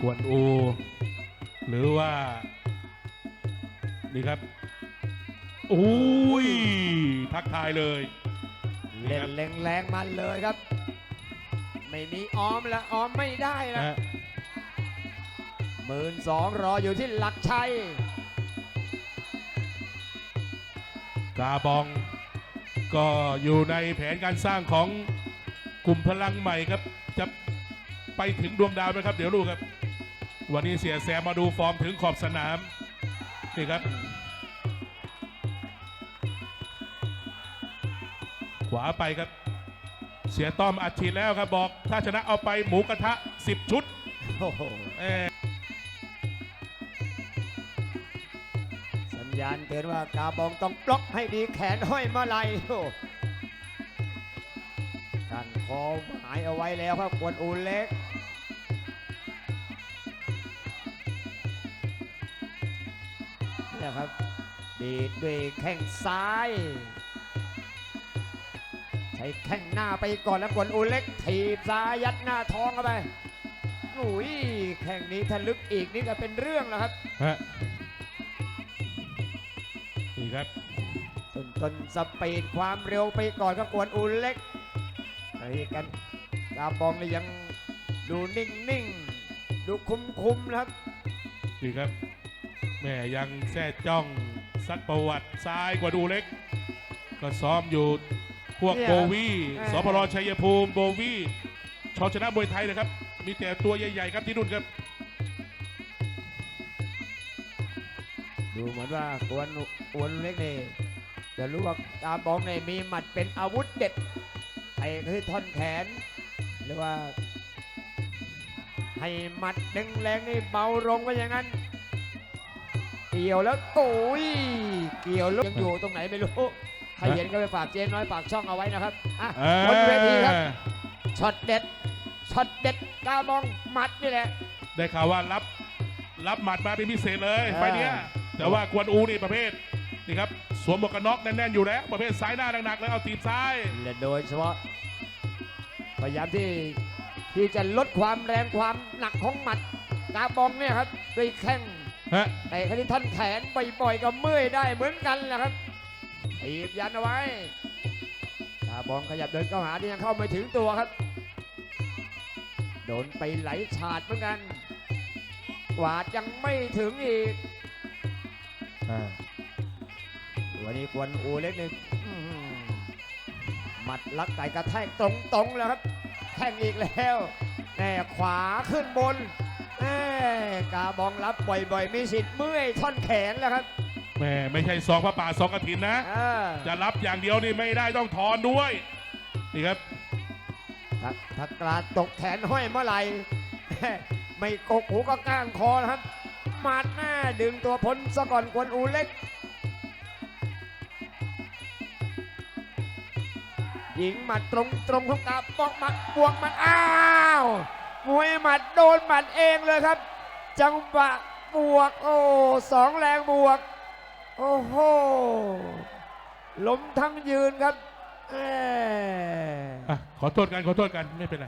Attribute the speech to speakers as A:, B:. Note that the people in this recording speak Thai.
A: กวนอู หรือว่า นี่ครับอุ้ยทักทายเลย
B: เล่นแรงแรงๆมันเลยครับ ไม่มีออมละออมไม่ได้ละ
A: นะฮะ
B: หมื่นสองรออยู่ที่หลักชัย
A: กาบอง ก็อยู่ในแผนการสร้างของกลุ่มพลังใหม่ครับ จะไปถึงดวงดาวไหมครับ เดี๋ยวดูครับ วันนี้เสียแซมมาดูฟอร์มถึงขอบสนาม นี่ครับ ขวาไปครับ เสียต้อมอัดฉีดแล้วครับบอก ถ้าชนะเอาไปหมูกระทะ 10 ชุด
B: โอ้โห
A: เอ้ย
B: สัญญาณเตือนว่ากาบองต้องบล็อกให้ดีแขนห้อยมาลัยโอ้กันคอหายเอาไว้แล้วครับกวนอูเล็ก นี่ครับดีดด้วยแข้งซ้าย ใช้แข้งหน้าไปก่อนแล้วกวนอูเล็กถีบซ้ายยัดหน้าท้องเข้าไปอุ้ยแข้งนี้ถ้าลึกอีกนี่ก็เป็นเรื่องแล้วครับ
A: ฮะนี่ครับ
B: ต้นต้นสปีดความเร็วไปก่อนครับกวนอูเล็กไอ้กันกาบองนี่ยังดูนิ่งๆ ดูคุ้มๆนะครับ
A: นี่ครับ แม่ยังแท้จ้องซัดประวัติซ้ายกว่าดูเล็ก ก็ซ้อมอยู่พวก
B: เนี่ย
A: โบวี่
B: เออ
A: สพรชัยภูมิโบวี่ชอชนะมวยไทยนะครับ มีแต่ตัวใหญ่ ๆ ครับที่นู่นครับ
B: ดูเหมือนว่ากวนกวนอูเล็กนี่จะรู้ว่ากาบองเนี่ยมีหมัดเป็นอาวุธเด็ดไอ้คือท่อนแขน หรือว่า ให้หมัดดึงแรงนี่เบาลงไปอย่างนั้นเกี่ยวแล้วโอ้ยเกี่ยวแล้วยังอยู่ตรงไหนไม่รู้ใครเห็นก็ไปฝากเจ๊น้อยฝากช่องเอาไว้นะครับอะ
A: เออบ
B: นเวทีครับช็อตเด็ดช็อตเด็ดกามองหมัดนี่แหละ
A: ได้ข่าวว่ารับรับหมัดมาเป็นพิเศษเลย
B: เออ
A: ไฟเนี้ยแต่ว่ากวนอูนี่ประเภทนี่ครับสวมหมวกกันน็อกแน่นๆอยู่แล้ว ประเภทซ้ายหน้าหนักๆแล้วเอาตีบซ้าย
B: และโดยเฉพาะพยายามที่ที่จะลดความแรงความหนักของหมัดกาบองเนี่ยครับด้วยแข้ง
A: ฮะ
B: แต่คที่ท่อนแขนบ่อยๆก็เมื่อยได้เหมือนกันแหละครับถีบยันเอาไว้กาบองขยับเดินเข้าหาที่ยังเข้าไม่ถึงตัวครับ โดนไปไหลฉาดเหมือนกันกวาดยังไม่ถึงอีก
A: อ่า
B: วันนี้กวนอูเล็กนี่อื้อหือหมัดลักไก่กระแทกตรงๆแล้วครับแข่งอีกแล้วแน่ขวาขึ้นบนแน่ กาบองรับบ่อยๆ มีสิทธิ์เมื่อยท่อนแขนแล้วครับ
A: แม่ไม่ใช่ซองพระป่าซองกระถินนะ
B: อ่า
A: จะรับอย่างเดียวนี่ไม่ได้ต้องถอนด้วย นี่ครับ
B: ถ้าถ้ากราดตกแขนห้อยเมื่อไหร่ ไม่กกหูก็ก้างคอนะครับมาดหน้าดึงตัวพ้นซะก่อนกวนอูเล็ก หญิงหมัดตรงตรงๆของกาบองหมัดบวกหมัดอ้าว มวยหมัดโดนหมัดเองเลยครับ จังหวะบวกโอ้สองแรงบวก โอ้โหล้มทั้งยืนครับแหม
A: อะขอโทษกันขอโทษกันไม่เป็นไร